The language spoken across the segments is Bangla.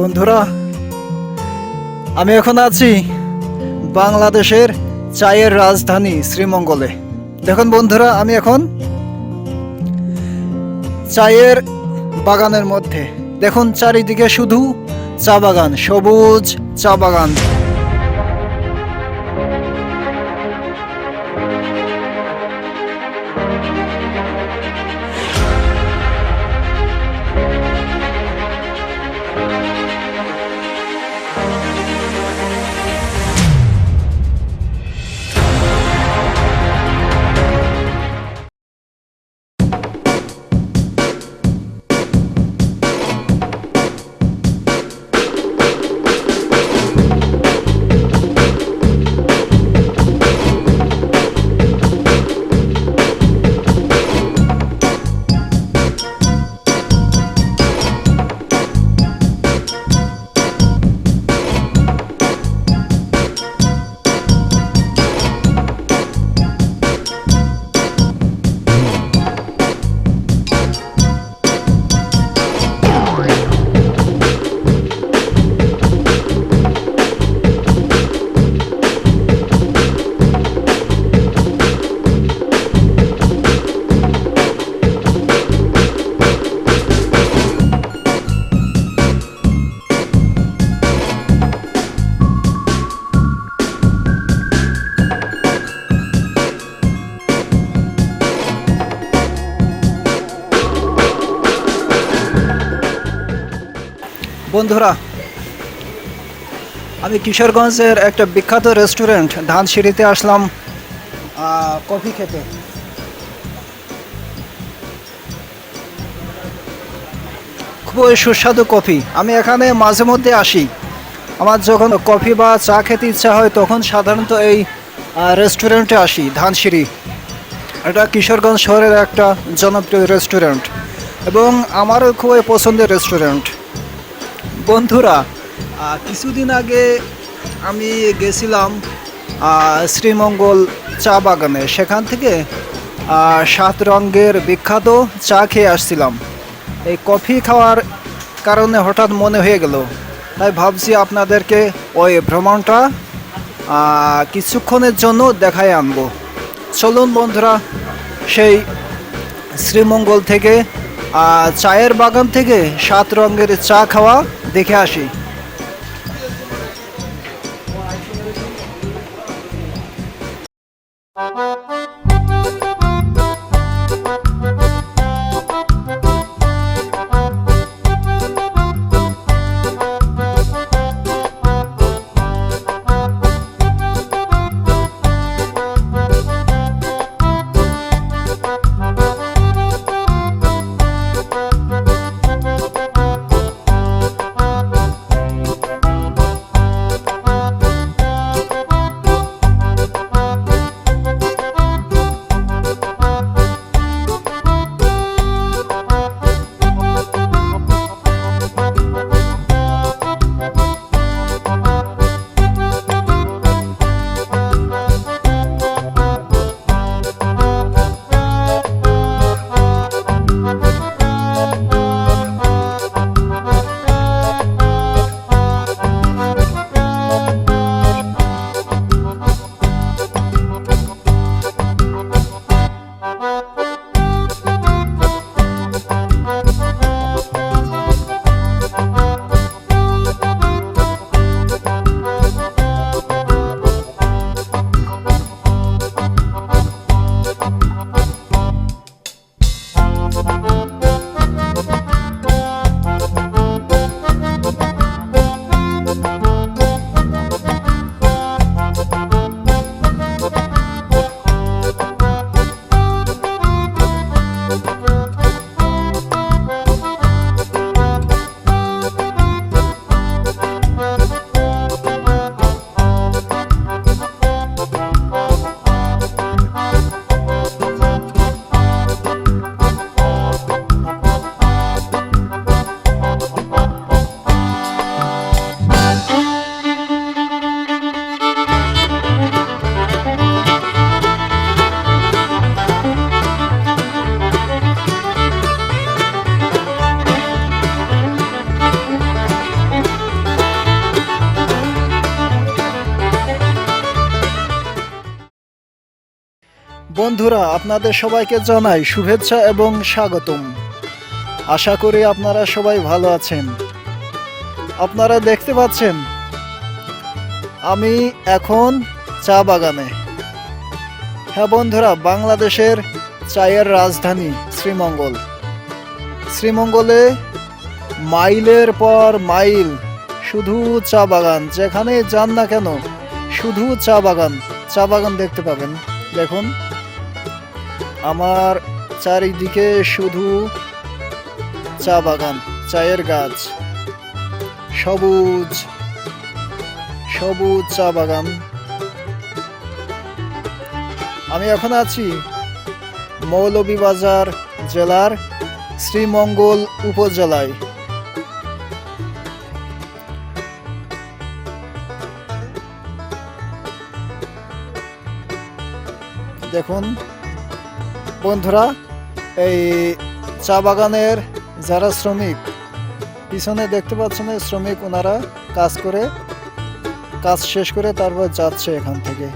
বন্ধুরা, আমি এখন আছি বাংলাদেশের চায়ের রাজধানী শ্রীমঙ্গলে। দেখুন বন্ধুরা, আমি এখন চায়ের বাগানের মধ্যে। দেখুন চারিদিকে শুধু চা বাগান, সবুজ চা বাগান। বন্ধুরা, আমি কিশোরগঞ্জের একটা বিখ্যাত রেস্টুরেন্ট, ধানসিঁড়িতে আসলাম কফি খেতে। খুবই সুস্বাদু কফি। আমি এখানে মাঝে মধ্যে আসি। আমার যখন কফি বা চা খেতে ইচ্ছা হয়, তখন সাধারণত এই রেস্টুরেন্টে আসি, ধানসিঁড়ি। এটা কিশোরগঞ্জ শহরের একটা জনপ্রিয় রেস্টুরেন্ট এবং আমারও খুবই পছন্দের রেস্টুরেন্ট। বন্ধুরা কিছুদিন আগে আমি গেছিলাম শ্রীমঙ্গল চা বাগানে। সেখান থেকে সাত রঙের বিখ্যাত চা খেয়ে আসছিলাম। এই কফি খাওয়ার কারণে হঠাৎ মনে হয়ে গেল, তাই ভাবছি আপনাদেরকে ওই ভ্রমণটা কিছুক্ষণের জন্য দেখায় আনব। চলুন বন্ধুরা, সেই শ্রীমঙ্গল থেকে চায়ের বাগান থেকে সাত রঙের চা খাওয়া দেখে আসি। বন্ধুরা, আপনাদের সবাইকে জানাই শুভেচ্ছা এবং স্বাগতম। আশা করি আপনারা সবাই ভালো আছেন। আপনারা দেখতে পাচ্ছেন, আমি এখন চা বাগানে। হ্যাঁ বন্ধুরা, বাংলাদেশের চায়ের রাজধানী শ্রীমঙ্গল। শ্রীমঙ্গলে মাইলের পর মাইল শুধু চা বাগান যেখানে যান না কেন, শুধু চা বাগান চা বাগান দেখতে পাবেন। দেখুন। আমার চারিদিকে শুধু চা বাগান, চায়ের গাছ, সবুজ সবুজ চা বাগান। আমি এখন আছি মৌলভীবাজার জেলার শ্রীমঙ্গল উপজেলায়। দেখুন বন্ধুরা, এই চা বাগানের যারা শ্রমিক, পিছনে দেখতে পাচ্ছেন শ্রমিক ওনারা কাজ করে, কাজ শেষ করে তারপর যাচ্ছে এখান থেকে।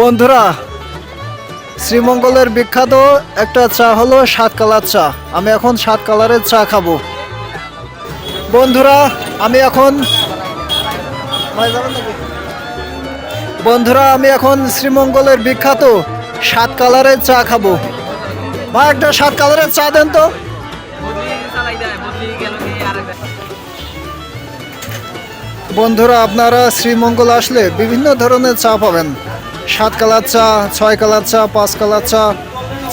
বন্ধুরা, শ্রীমঙ্গলের বিখ্যাত একটা চা হলো সাত কালার চা। আমি এখন সাত কালারের চা খাব। বন্ধুরা, আমি এখন বন্ধুরা, আমি এখন শ্রীমঙ্গলের বিখ্যাত সাত কালারের চা খাব। ভাই একটা সাত কালারের চা দেন তো। বন্ধুরা, আপনারা শ্রীমঙ্গল আসলে বিভিন্ন ধরনের চা পাবেন। সাত কালার চা ছয় কালার চা পাঁচ কালার চা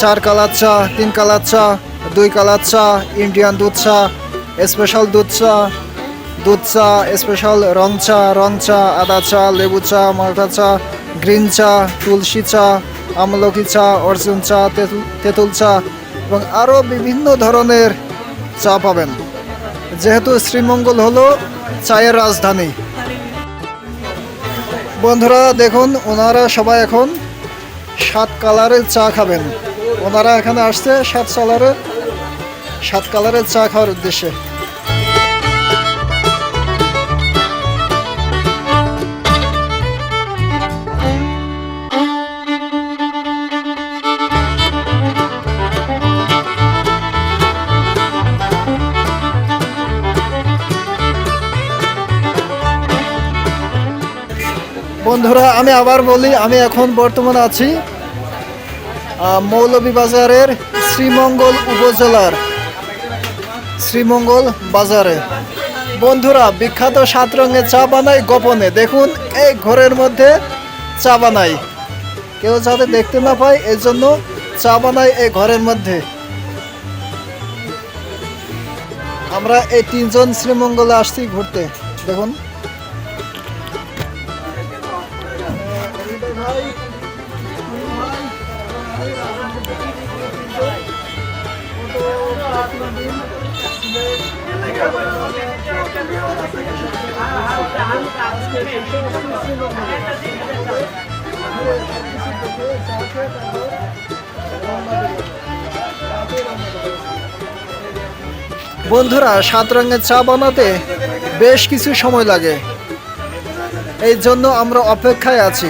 চার কালার চা তিন কালার চা দুই কালার চা ইন্ডিয়ান দুধ চা, স্পেশাল দুধ চা দুধ চা, স্পেশাল রং চা রং চা, আদা চা, লেবু চা, মাল্টা চা, গ্রিন চা, তুলসী চা, আমলকি চা, অর্জুন চা, তেঁতুল চা এবং আরও বিভিন্ন ধরনের চা পাবেন। যেহেতু শ্রীমঙ্গল হলো চায়ের রাজধানী। বন্ধুরা, দেখুন, ওনারা সবাই এখন সাত কালারের চা খাবেন। ওনারা এখানে আসছে সাত কালারের সাত কালারের চা খাওয়ার উদ্দেশ্যে। আমি আবার বলি, আমি এখন বর্তমানে আছি মৌলভীবাজারের শ্রীমঙ্গল উপজেলার শ্রীমঙ্গল বাজারে। বন্ধুরা, বিখ্যাত সাত রঙের চা বানাই গোপনে। দেখুন, এই ঘরের মধ্যে চা বানাই। কেউ যাতে দেখতে না পায়, এর জন্য চা বানাই এই ঘরের মধ্যে। আমরা এই তিনজন শ্রীমঙ্গলে আসছি ঘুরতে। দেখুন। বন্ধুরা সাত রঙের চা বানাতে বেশ কিছু সময় লাগে। এই জন্য আমরা অপেক্ষায় আছি।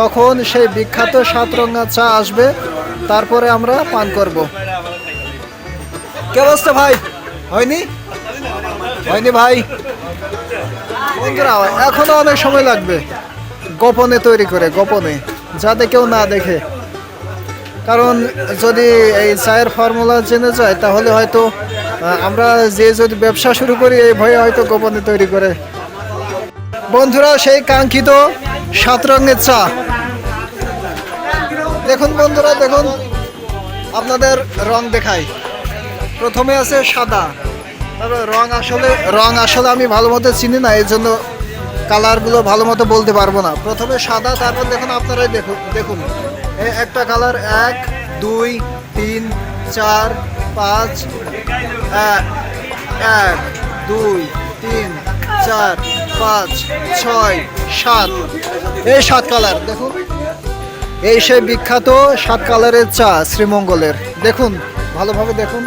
কখন সেই বিখ্যাত সাত রঙের চা আসবে, তারপরে আমরা পান করব। কে অবস্থা ভাই? হয়নি? হয়নি ভাই? বন্ধুরা, এখনও অনেক সময় লাগবে গোপনে তৈরি করে, গোপনে, যাতে কেউ না দেখে। কারণ যদি এই চায়ের ফর্মুলা জেনে যায়, তাহলে হয়তো আমরা যে যদি ব্যবসা শুরু করি, এই ভয়ে হয়তো গোপনে তৈরি করে। বন্ধুরা, সেই কাঙ্ক্ষিত সাত রঙের চা। দেখুন বন্ধুরা, দেখুন, আপনাদের রং দেখাই। প্রথমে আছে সাদা। তারপরে রং আসলে রং আসলে আমি ভালো মতো চিনি না এই জন্য কালারগুলো ভালো মতো বলতে পারব না। প্রথমে সাদা, তারপর দেখুন আপনারাই দেখুন। দেখুন একটা কালার, এক, দুই, তিন, চার, পাঁচ এক, দুই, তিন, চার, পাঁচ, ছয়, সাত। এই সাত কালার, দেখুন। এই সেই বিখ্যাত সাত কালারের চা শ্রীমঙ্গলের। দেখুন, ভালোভাবে দেখুন।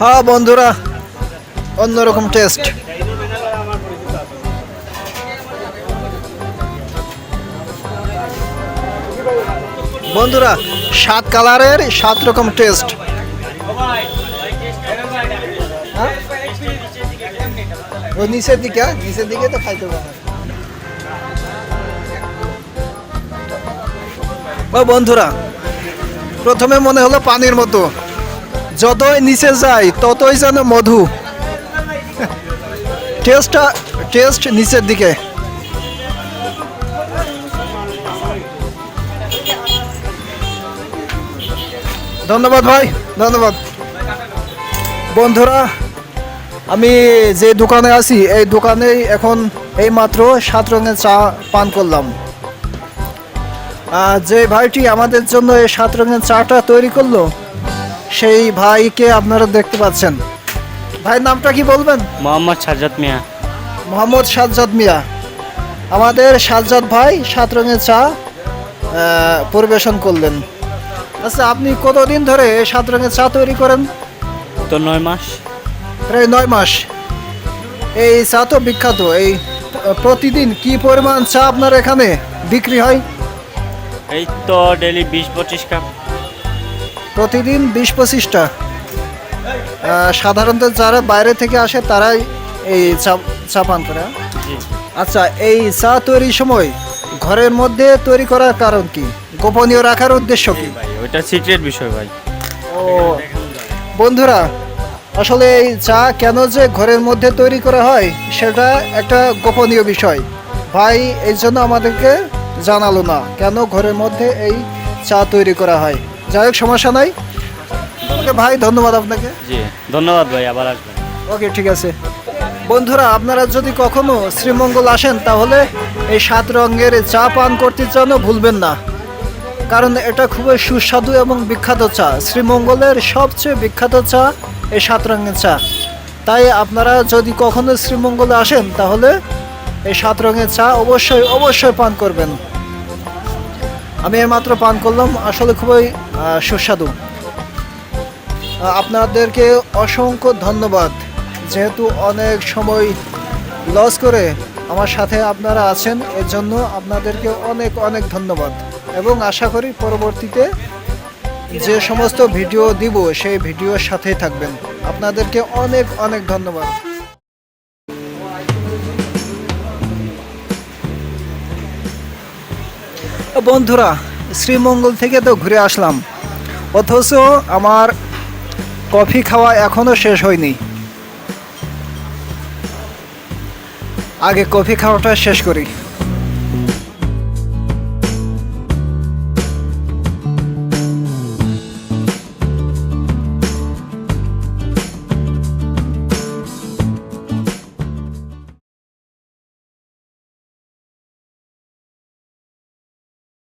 হ্যাঁ বন্ধুরা, অন্যরকম টেস্ট বন্ধুরা, সাত কালারের সাত রকম টেস্ট হ্যাঁ? ওই নিচের দিকে হ্যাঁ? নিচের দিকে তো খাইতে পারে ও বন্ধুরা, প্রথমে মনে হলো পানির মতো যতই নিচে যায় ততই যেন মধু। টেস্টটা, টেস্ট নিচের দিকে। ধন্যবাদ ভাই, ধন্যবাদ। বন্ধুরা, আমি যে দোকানে আছি, এই দোকানেই এখন এই মাত্র সাত রঙের চা পান করলাম। যে ভাইটি আমাদের জন্য এই সাত রঙের চাটা তৈরি করল সেই ভাইকে আপনারা দেখতে পাচ্ছেন। ভাই নামটা কি বলবেন? মোহাম্মদ সাজ্জাদ মিয়া। মোহাম্মদ সাজ্জাদ মিয়া। আমাদের সাজ্জাদ ভাই সাত রঙের চা পরিবেশন করলেন। আচ্ছা আপনি কতদিন ধরে সাত রঙের চা তৈরি করেন? তো নয় মাস। প্রায় নয় মাস। এই চা তো বিখ্যাত। এই প্রতিদিন কি পরিমাণ চা আপনার এখানে বিক্রি হয়? এই তো ডেলি বিশ পঁচিশ কাপ। প্রতিদিন বিশ পঁচিশটা। সাধারণত যারা বাইরে থেকে আসে তারাই এই চা পান করে? আচ্ছা এই চা তৈরির সময় ঘরের মধ্যে তৈরি করার কারণ কি? গোপনীয় রাখার উদ্দেশ্য কি? ভাই ওইটা সিক্রেট বিষয় ভাই। ও বন্ধুরা আসলে এই চা কেন যে ঘরের মধ্যে তৈরি করা হয় সেটা একটা গোপনীয় বিষয়। ভাই এই জন্য আমাদেরকে জানালো না কেন ঘরের মধ্যে এই চা তৈরি করা হয়। যাই হোক সমস্যা নাই। ওকে ভাই ধন্যবাদ আপনাকে। জি ধন্যবাদ ভাই আবার আসবেন। ওকে ঠিক আছে। বন্ধুরা আপনারা যদি কখনো শ্রীমঙ্গল আসেন তাহলে এই সাত রঙের চা পান করতে চান ভুলবেন না। কারণ এটা খুবই সুস্বাদু এবং বিখ্যাত চা। শ্রীমঙ্গলের সবচেয়ে বিখ্যাত চা এই সাত রঙের চা। তাই আপনারা যদি কখনো শ্রীমঙ্গলে আসেন তাহলে এই সাত রঙের চা অবশ্যই অবশ্যই পান করবেন। আমি এর মাত্র পান করলাম। আসলে খুবই সুস্বাদু। আপনাদেরকে অসংখ্য ধন্যবাদ। যেহেতু অনেক সময় লস করে আমার সাথে আপনারা আছেন এর জন্য আপনাদেরকে অনেক অনেক ধন্যবাদ। এবং আশা করি পরবর্তীতে যে সমস্ত ভিডিও দিব, সেই ভিডিওর সাথেই থাকবেন। আপনাদেরকে অনেক অনেক ধন্যবাদ। বন্ধুরা, শ্রীমঙ্গল থেকে তো ঘুরে আসলাম। অথচ আমার কফি খাওয়া এখনও শেষ হয়নি। আগে কফি খাওয়াটা শেষ করি।